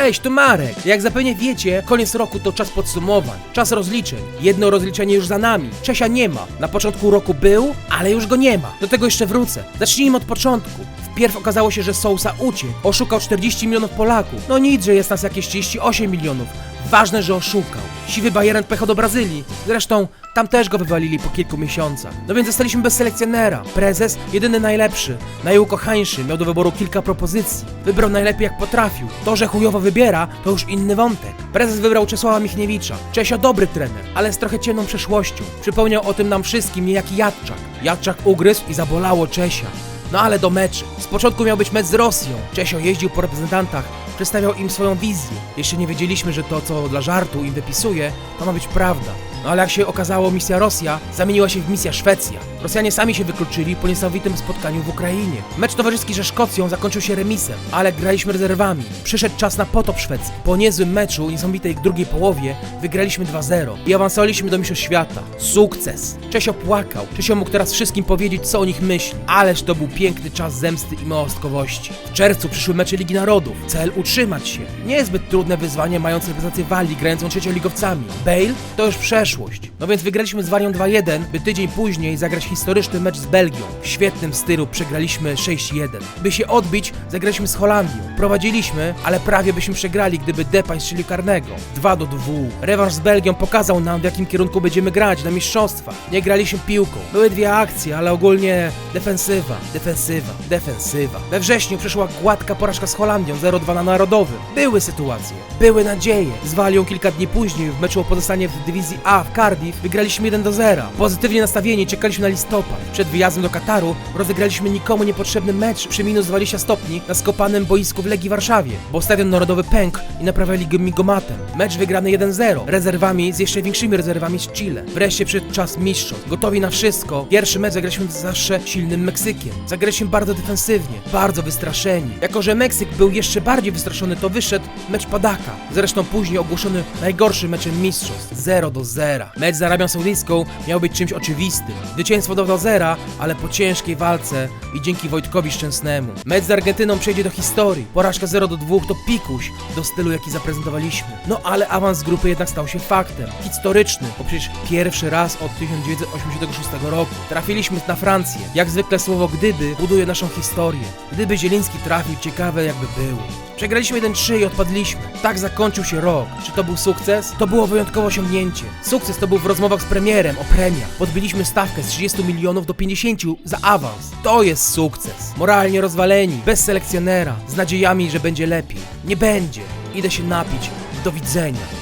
Cześć, to Marek. Jak zapewne wiecie, koniec roku to czas podsumowań, czas rozliczeń. Jedno rozliczenie już za nami. Czesia nie ma. Na początku roku był, ale już go nie ma. Do tego jeszcze wrócę. Zacznijmy od początku. Wpierw okazało się, że Sousa uciekł. Oszukał 40 milionów Polaków. No nic, że jest nas jakieś 38 milionów. Ważne, że oszukał. Siwy Bayern pojechał do Brazylii. Zresztą tam też go wywalili po kilku miesiącach. No więc zostaliśmy bez selekcjonera. Prezes, jedyny najlepszy, najukochańszy, miał do wyboru kilka propozycji. Wybrał najlepiej jak potrafił. To, że chujowo wybiera, to już inny wątek. Prezes wybrał Czesława Michniewicza. Czesio dobry trener, ale z trochę ciemną przeszłością. Przypomniał o tym nam wszystkim niejaki Jadczak. Jadczak ugryzł i zabolało Czesia. No ale do meczy. Z początku miał być mecz z Rosją. Czesio jeździł po reprezentantach, przedstawiał im swoją wizję. Jeszcze nie wiedzieliśmy, że to, co dla żartu im wypisuje, to ma być prawda. No ale jak się okazało, misja Rosja zamieniła się w misja Szwecja. Rosjanie sami się wykluczyli po niesamowitym spotkaniu w Ukrainie. Mecz towarzyski ze Szkocją zakończył się remisem, ale graliśmy rezerwami. Przyszedł czas na potop Szwecji. Po niezłym meczu, niesamowitej drugiej połowie, wygraliśmy 2-0 i awansowaliśmy do Mistrzostw Świata. Sukces! Czesio płakał. Czesio mógł teraz wszystkim powiedzieć, co o nich myśli. Ależ to był piękny czas zemsty i małostkowości. W czerwcu przyszły mecze Ligi Narodów. Cel utrzymać się. Niezbyt trudne wyzwanie mając reprezentację Walii grającą trzecioligowcami. Bale to już przeszłość. No więc wygraliśmy z Warią 2-1, by tydzień później zagrać historyczny mecz z Belgią. W świetnym stylu przegraliśmy 6-1. By się odbić, zagraliśmy z Holandią. Prowadziliśmy, ale prawie byśmy przegrali, gdyby Depay strzelił karnego. 2 do 2. Rewanż z Belgią pokazał nam, w jakim kierunku będziemy grać na mistrzostwa. Nie graliśmy piłką. Były dwie akcje, ale ogólnie defensywa, defensywa, defensywa. We wrześniu przyszła gładka porażka z Holandią 0-2 na Narodowym. Były sytuacje, były nadzieje. Z Walią kilka dni później w meczu o pozostanie w dywizji A w Cardiff wygraliśmy 1 do 0. Pozytywnie nastawieni czekaliśmy na listopad. Przed wyjazdem do Kataru rozegraliśmy nikomu niepotrzebny mecz przy minus 20 stopni na skopanym boisku w Legii Warszawie, bo stadion narodowy pękł i naprawiali go migomatem. Mecz wygrany 1-0, rezerwami z jeszcze większymi rezerwami z Chile. Wreszcie przyszedł czas mistrzostw. Gotowi na wszystko. Pierwszy mecz zagraliśmy z zawsze silnym Meksykiem. Zagraliśmy bardzo defensywnie, bardzo wystraszeni. Jako, że Meksyk był jeszcze bardziej wystraszony, to wyszedł mecz Padaka. Zresztą później ogłoszony najgorszym meczem mistrzostw 0 do 0. Mecz z Arabią Saudyjską miał być czymś oczywistym. Zwycięstwo do 0, ale po ciężkiej walce i dzięki Wojtkowi Szczęsnemu. Mecz z Argentyną przejdzie do historii. Porażka 0 do 2 to pikuś do stylu, jaki zaprezentowaliśmy. No ale awans grupy jednak stał się faktem. Historyczny, bo przecież pierwszy raz od 1986 roku trafiliśmy na Francję. Jak zwykle słowo gdyby buduje naszą historię. Gdyby Zieliński trafił, ciekawe jakby było. Przegraliśmy 1-3 i odpadliśmy. Tak zakończył się rok. Czy to był sukces? To było wyjątkowe osiągnięcie. Sukces to był w rozmowach z premierem o premiach. Podbiliśmy stawkę z 30 milionów do 50 za awans. To jest sukces. Moralnie rozwaleni, bez selekcjonera, z nadziejami, że będzie lepiej. Nie będzie. Idę się napić. Do widzenia.